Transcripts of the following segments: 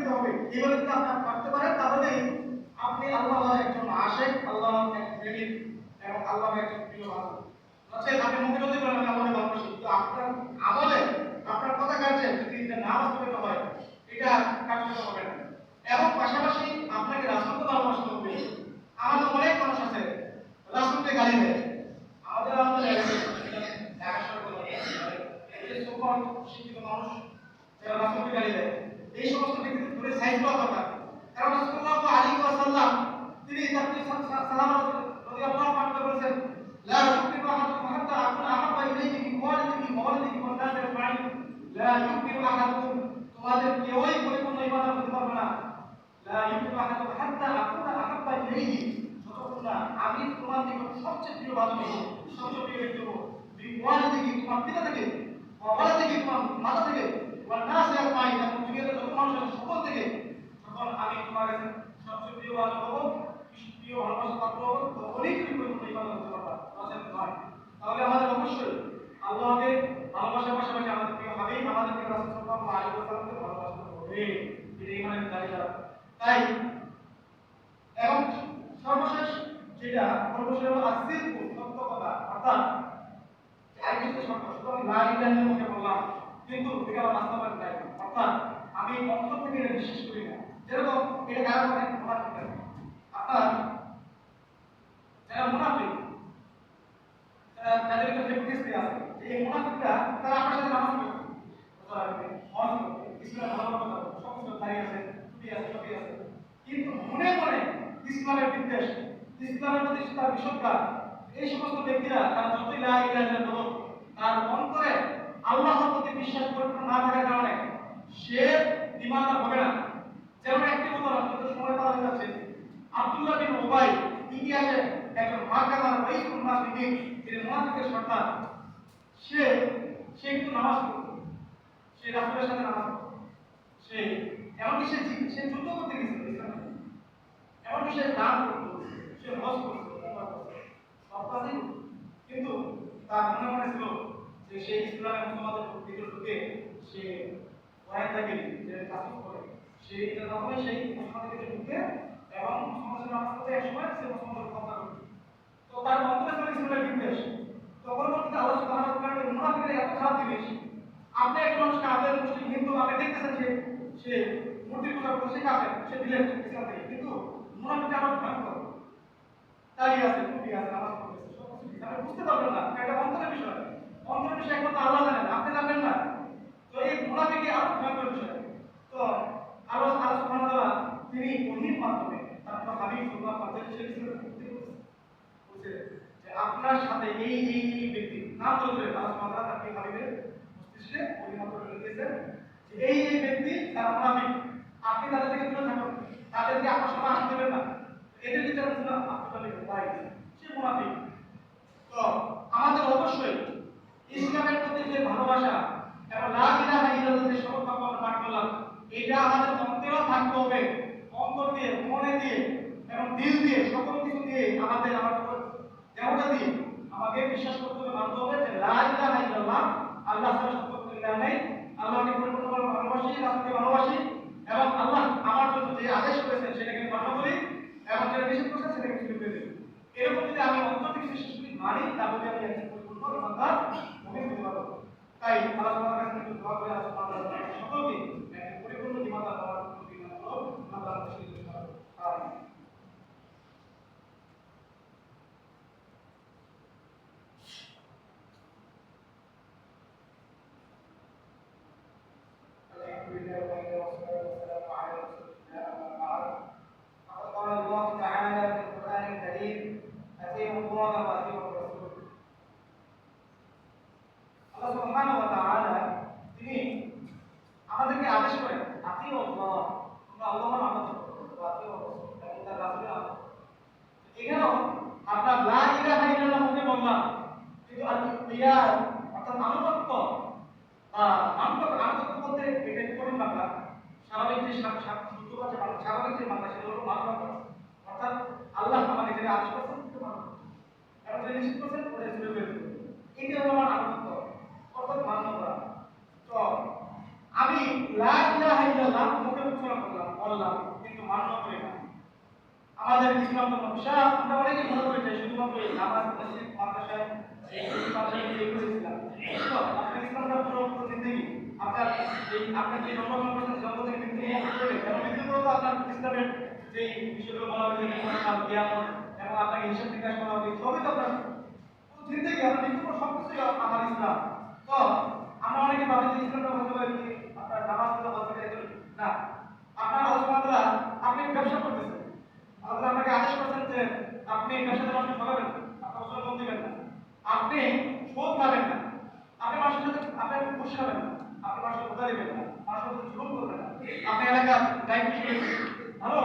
দিতে হবে। এইভাবে যদি আপনি পারতে পারেন তাহলেই আপনি আল্লাহ একজন আশেক আল্লাহ প্রেমিক এবং আল্লাহ একজন প্রিয় আল্লাহকে ভালোবাসি আপনার আমলে আপনার কথা কাজে যদি এটা না বাস্তবায়িত হয়, এটা কার্যকর হবে না। এবং পাশাপাশি আপনাকে রাষ্ট্রকে ভালোবাসতে হবে। আমাদের অনেক মানুষ আছে রাষ্ট্রকে গালি দেয় আমাদের আমাদের ঢাকা শহরে এই যে সকল শিক্ষিত মানুষ যারা রাষ্ট্রকে গালি দেয় এই সমস্ত ব্যক্তিদের ধরে সাইজ করা দরকার কারণ রাসূলুল্লাহ আলাইহি ওয়াসাল্লাম তিনি তাকবীর সালাম রাদিয়াল্লাহু আনহু বলেছেন লা ইউমিনু আহাদুকুম হাত্তা আকুনা আহাব্বা ইলাইহি মিন ওয়ালিদিহি ওয়া ওয়ালিদিহি ওয়ান নাসি আজমাইন লা ইউমিনু আহাদুকুম তোমাদের কেউই পরিপূর্ণ ঈমান করতে পারবে না লা ইউমিনু আহাদুকুম হাত্তা আকুনা আহাব্বা ইলাইহি যতক্ষণ না আমি তোমার নিকট সবচেয়ে প্রিয় বান্ধবী সবচেয়ে প্রিয় ব্যক্তি হব ওয়ালিদিহি তোমার পিতা থেকে তখন আমি তোমার আমাদের অবশ্যই আল্লাহকে ভালোবাসার পাশাপাশি আমাদের প্রিয় হাবিব আমাদের প্রিয় রাসূল সাল্লাল্লাহু আলাইহি ওয়াসাল্লামকে ভালোবাসতে হবে তাই এবং সর্বশেষ যেটা সর্বশেষ হলো তাদের একটা ফেব্রিক্সি আছে এই মুনাফিকরা তারা আপনার সাথে নামাজ পড়ে। রোজা রাখবে হজ করবে ইসলাম ভালো কথা সব কিছু দাঁড়িয়ে আছে টুপি আছে টুপি আছে। কিন্তু মনে মনে ইসলামের বিদ্বেষ, ইসলামের প্রতি তার বিষদটা এই সমস্ত ব্যক্তিরা তার যতই লা ইলাহা তার মন করে আল্লাহর প্রতি বিশ্বাস পরিপূর্ণ না থাকার কারণে সে ইমানদার হবে না। যেমন একটি উদাহরণ কিন্তু সময় পাওয়া যাচ্ছে। আব্দুল্লাহ বিন উবাই ইতিহাসে একজন মার্কাদার ওয়াইফুল মুনাফিকিন, যিনি মুনাফিকের সর্দার, সে সে কিন্তু নামাজ পড়তো। সে রাসূলের সাথে নামাজ পড়তো। সে, এমনকি সে সে যুদ্ধ করতে গেছিল ইসলামে। এমনকি সে দান করতো, সে হজ করতো। কিন্তু তার মনে মনে ছিল যে সে ইসলামের মুসলমানদের ভিতরে ঢুকে সে ভয় থাকে যে কাজ করে সেই ভিতরে ঢুকে এবং সে করবে। তো তার অন্তরে চলে ইসলামের বিদ্বেষ। তো পরবর্তীতে আল্লাহ সুবহানাহু ওয়া মুনাফিকের এত খারাপ জিনিস। আপনি মানুষ কাফের, মুসলিম, হিন্দু, আপনি দেখতেছেন যে সে মূর্তি পূজা করছে কাফের, সে দিলেন ইসলাম। থেকে কিন্তু মুনাফিক আমার ভয়ঙ্কর দাঁড়িয়ে আছে টুপি আছে নামাজ পড়তেছে সব কিছু আপনি বুঝতে পারবেন না। এটা অন্তরের বিষয়। অন্তরের বিষয় একমাত্র আল্লাহ জানেন, আপনি জানেন না। তো এই মুনাফিকে আরও ভয়ঙ্কর বিষয়। তো আল্লাহ সুবহানাহু ওয়া তাআলা তিনি ওহির মাধ্যমে তারপর হাবিব ওয়াসাল্লাম বলছে। যে আপনার সাথে এই এই এই ব্যক্তি, নাম ধরে আল্লাহ সুবহানাহু ওয়া তাআলা তাকে হাবিবের মস্তিষ্কে ওহির মাধ্যমে যে এই এই ব্যক্তি তারা মুনাফিক। আপনি তাদের থেকে দূরে থাকুন। তাদেরকে আপনার সময় আসতে দেবেন না। এদের মুনা আব্দুল্লাহ বিন সে মুনাফিক। তো আমাদের অবশ্যই ইসলামের প্রতি যে ভালোবাসা এবং লা ইলাহা ইল্লাল্লাহ যে বাক্য আমরা পাঠ করলাম, এটা আমাদের অন্তরেও থাকতে হবে, অন্তর দিয়ে, মনে দিয়ে এবং দিল দিয়ে, সকল কিছু দিয়ে আমাদের আমার দেহটা দিয়ে আমাকে বিশ্বাস করতে হবে মানতে হবে যে লা ইলাহা ইল্লাল্লাহ আল্লাহ ছাড়া সত্য কোনো ইলাহ নেই আল্লাহকে পরিপূর্ণভাবে ভালোবাসি রাসূলকে ভালোবাসি এবং আল্লাহ আমার জন্য যে আদেশ করেছেন সেটাকে আমি পালন করি এবং যেটা নিষেধ করেছেন সেটাকে ছেড়ে দিয়ে দিই এরকম যদি আমি অন্তর থেকে বিশ্বাস করি মানি তাহলে আমি একজন ইমানদার মুমিন হতে পারো তাই আল্লাহ তাআলার কাছে দোয়া করে আল্লাহ তাআলা সকলকে বললাম কিন্তু আল ইখতিয়ার অর্থাৎ আনুগত্য আনুগত্য আনুগত্য বলতে এটা কঠিন বাংলা স্বাভাবিক যে শুদ্ধ বা বাংলা, স্বাভাবিক যে বাংলা সেটা হলো মানব অর্থাৎ আল্লাহ আমাকে যেটা আদেশ করছেন, সেটা মানব এবং যেটা নিষেধ করছেন, ওটা ছেড়ে হবে। এটি হলো আমার আনুগত্য অর্থাৎ করা তো আমি লা ইলাহা ইল্লাল্লাহ মুখে উচ্চারণ করলাম, বললাম, কিন্তু মান্য করি না। আমাদের ইসলাম ধর্ম বিশাল আমরা অনেকে মনে করি যে শুধুমাত্র নামাজ মসজিদ আপনার ইসলামটা পুরো জিন্দগি আপনার আপনার যে আপনার ইসলামের যে বিষয়গুলো বলা আপনাকে হিসাব বিকাশ করা সব কিছুই আমার ইসলাম। তো আমরা অনেকে ভাবি যে ইসলামটা বলতে পারি আপনার নামাজ পারি। না। আপনার আপনি ব্যবসা করতেছেন। আল্লাহ আপনাকে আদেশ করেছেন যে আপনি ব্যবসাতে মানুষকে ঠকাবেন আপনি ওসব কম দিবেন না। আপনি সুদ খাবেন না। আপনি মানুষের সাথে আপনি ঘুষ খাবেন না। আপনি মানুষকে ধোকা দিবেন না। মানুষের সাথে জুলুম করবেন না। আপনি এলাকার দায়িত্ব ভালো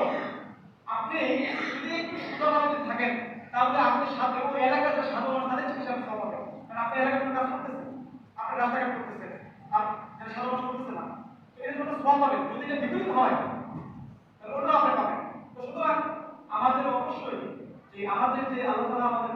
আপনি যদি একটু সুন্দরভাবে থাকেন, তাহলে আপনি সাথে ওই এলাকার যে সাধারণ তাদের চিকিৎসা পাবেন কারণ আপনি এলাকার কোনো কাজ করতেছেন আপনি রাস্তাঘাট করতেছেন। আপনি সাধারণ করতেছেন না। এর জন্য সব পাবেন। যদি এটা বিপরীত হয় তাহলে ওটাও আপনি পাবেন তো সুতরাং আমাদের অবশ্যই যে আমাদের যে আলোচনা আমাদের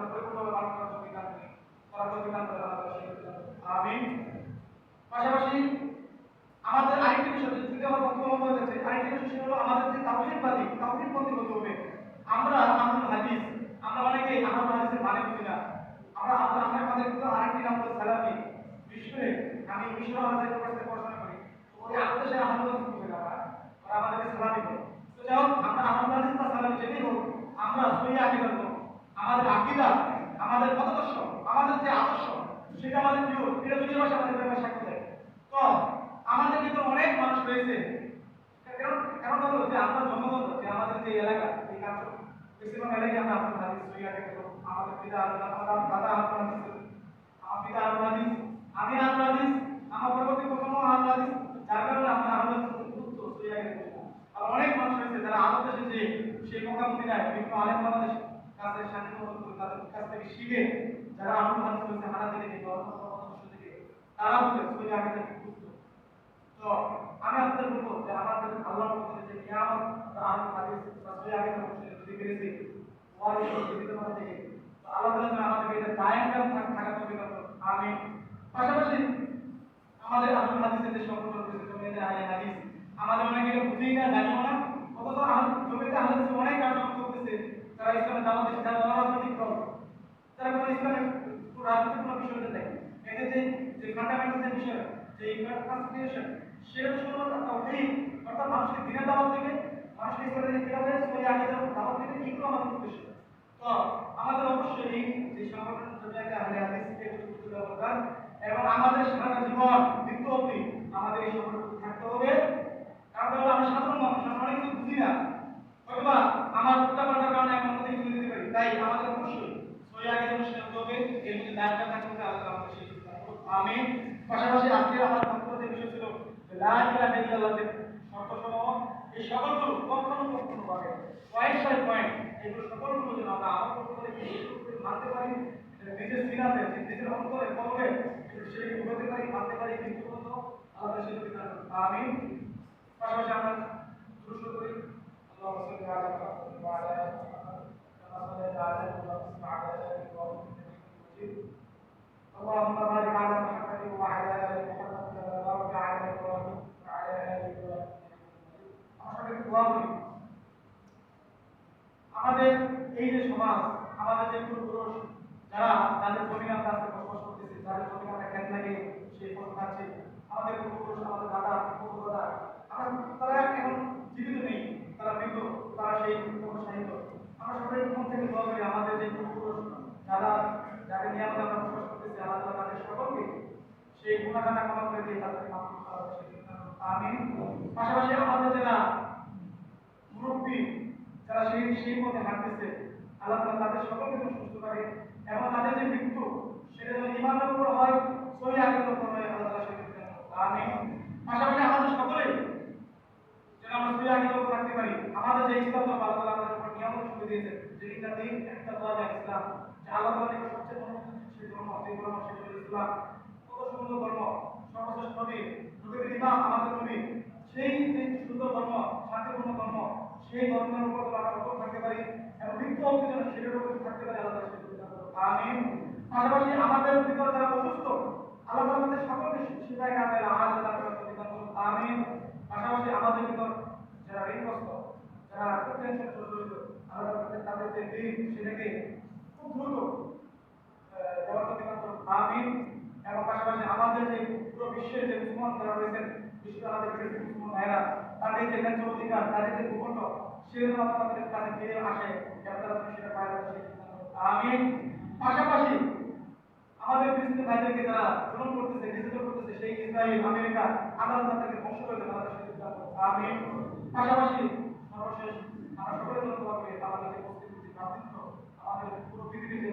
আমাদের আরেকটি বিষয় যদি আমাদের যে হতে হবে আমরা আহমদ হাদিস আমরা অনেকে আহমদ হাদিসের মানে বুঝি না আমরা আমরা আমরা আমাদের কিন্তু আরেকটি নাম হলো সালাফি বিশেষ আমি মিশর হাজার কাছে পড়াশোনা করি তো ওই আত্মসে আহমদ হাদিস বুঝি না আমরা ওরা আমাদেরকে সালাফি বলে তো যাই হোক আমরা আহমদ হাদিস বা সালাফি যেটাই হোক আমরা সহি আকিদা করব আমাদের আকিদা আমাদের মতাদর্শ আমাদের যে আদর্শ সেটা আমাদের প্রিয় এটা দুনিয়া ভাষা আমাদের ব্যাপারে সাক্ষী দেয় তো আমাদের কিন্তু অনেক মানুষ রয়েছে কারণ কারণ হলো যে আমরা জন্মগত যে আমাদের যে এলাকা এই কাজ বেশিরভাগ এলাকায় আমরা আপনার হাদিস সহি আকিদা দাদা আপনার হাদিস আমার পিতা আহমদ হাদিস আমি আহমদ হাদিস আমার পরবর্তী প্রজন্ম আহমদ হাদিস যার কারণে আমরা আকিদা আর অনেক মানুষ রয়েছে যারা আরব দেশে যে সেই বাংলাদেশ কাছে শান্তি তাদের কাছ থেকে শিখে যারা আহমদ হাদিস রয়েছে হানাফি থেকে ধর্ম পরামর্শ থেকে তারা বলে আকিদা গুরুত্ব তো আমি আপনাদের বলব আমাদের আল্লাহর যে কিয়ামত বা আহমদ হাদিস বা সহি যদি পেরেছি ওয়ারি জীবিত করা থেকে তো আল্লাহ যেন আমাদেরকে এটা থাকা দান পাশাপাশি আমাদের আহমদ হাদিসের যে সম্পর্ক রয়েছে আমাদের অনেকে কার্যক্রম করতেছে তারা ইসলামের যে যে ফান্ডামেন্টাল যে অর্থাৎ মানুষকে দিনের দাওয়াত দিবে, মানুষকে ইসলামের যে কীভাবে সহি আকিদা দাওয়াত আমাদের উদ্দেশ্য। আমাদের অবশ্যই যে সংগঠন এবং আমাদের সারা জীবন মৃত্যু অবধি আমাদের এই সংগঠন থাকতে হবে। কারণ হলো আমি সাধারণ মানুষ, আমরা অনেক কিছু বুঝি না। অথবা আমার উল্টাপাল্টার কারণে আমি অন্য কিছু দিতে পারি, তাই আমাদের অবশ্যই সহি আকিদা অনুষ্ঠিত হতে হবে, এর মধ্যে দায়িত্ব থাকতে হবে আমাদের সেই। আমিন। পাশাপাশি আজকে আমার বক্তব্য বিষয় ছিল, লা ইলাহা ইল্লাল্লাহ শর্তসমূহ এই সকলগুলো কখনো কখনো পয়েন্ট এগুলো সকলগুলো যেন আমরা আমার পক্ষ থেকে এইগুলো মানতে পারি এটা নিজের সিনাতে নিজের অন্তরে কলবে সেটাকে বোঝাতে পারি মানতে পারি কিন্তু কোনো আল্লাহ সেই সুযোগ দান করুন। আমিন পাশাপাশি আমরা শুরু শুরু করি আল্লাহ সাল্লি আলা মুহাম্মদ ওয়া আলা আলি মুহাম্মদ কামা সাল্লাইতা আলা ইব্রাহিম ওয়া আলা আলি ইব্রাহিম ইন্নাকা হামিদুম اللهم بارك على محمد وعلى ال محمد كما باركت على ابراهيم وعلى ال ابراهيم আমরা সবাইকে দোয়া করি আমাদের এই যে সমাজ, আমাদের যে পূর্বপুরুষ যারা যাদের জমির আমরা বসবাস করতেছি জমি আমরা খেত লাগে সেই খাচ্ছি আমাদের পূর্বপুরুষ আমাদের দাদা দাদা আমরা তারা এখন জীবিত নেই, তারা মৃত তারা সেই সাহিত্য আমরা সবাই মন থেকে দোয়া করি, আমাদের যে পূর্বপুরুষ যারা যাদের নিয়ে আমরা বসবাস করতেছি, আল্লাহ তাদের সকলকে সেই গুণাখানা ক্ষমা করে দিয়ে মাফ আমিন। পাশাপাশি আমাদের যারা মুরব্বী যারা সেই সেই পথে হাঁটতেছে, আল্লাহ তাআলা তাদের সকলকে যেন সুস্থ করে এবং তাদের যে মৃত্যু, সেটা যেন ইমানের উপর হয় সহি আকিদার উপর হয়, আল্লাহ তাআলা সেটা আমিন। পাশাপাশি আমাদের সকলেই যেন আমরা আকিদার উপর থাকতে আমাদের যে ইসলাম ধর্ম আল্লাহ আমাদের উপর দিয়েছে দিন, একটা দোয়া যায় ইসলাম। যে আল্লাহ তাআলা নিকট সবচেয়ে মনোনীত সেই ধর্ম সেই ধর্ম, সেটা ইসলাম। কত সুন্দর ধর্ম, সর্বশ্রেষ্ঠ নবী, নবীর ইমাম, আমাদের নবী। সেই সুন্দর ধর্ম, শান্তিপূর্ণ ধর্ম সেই ধর্মের উপর যেন আমরা অটল থাকতে পারি এবং মৃত্যু অবধি যেন সেটার উপর থাকতে পারি আল্লাহ। আমিন পাশাপাশি আমাদের ভিতরে যারা অসুস্থ, আল্লাহ তাআলা তাদের সকলকে শিফায়ে কামেল আজ। আমিন পাশাপাশি আমাদের ভিতর যারা ঋণগ্রস্ত, যারা খুব টেনশন জড়িত আল্লাহ তাদের যে ঋণ, সেটাকে খুব দ্রুত আমিন এবং পাশাপাশি আমাদের যে পুরো বিশ্বের যে মুসলমান যারা রয়েছেন বিশ্বের আমাদের মুসলমান ভাইরা তাদের যে ন্যায্য অধিকার তাদের যে ভূখণ্ড, সেগুলো তাদের ফিরে আসে তারা সেটা পায়। আমিন পাশাপাশি আমাদের ফিলিস্তিনি ভাইদেরকে যারা জুলুম করতেছে নির্যাতন করতেছে, সেই ইসরায়েল, আমেরিকা আল্লাহ তাদেরকে ধ্বংস করে দেবে, তাদের আমিন পাশাপাশি সর্বশেষ আমরা দোয়া আমাদের যে ভ্রাতৃত্ব আমাদের পুরো পৃথিবীর যে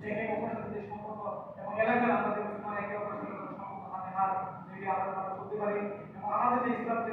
যে একে অপরের সাথে যে সম্পর্ক এবং এলাকার আমরা যে মুসলমান একে অপরের সাথে সম্পর্ক হাতে রেখে আমরা চলতে পারি, এবং আমাদের যে যে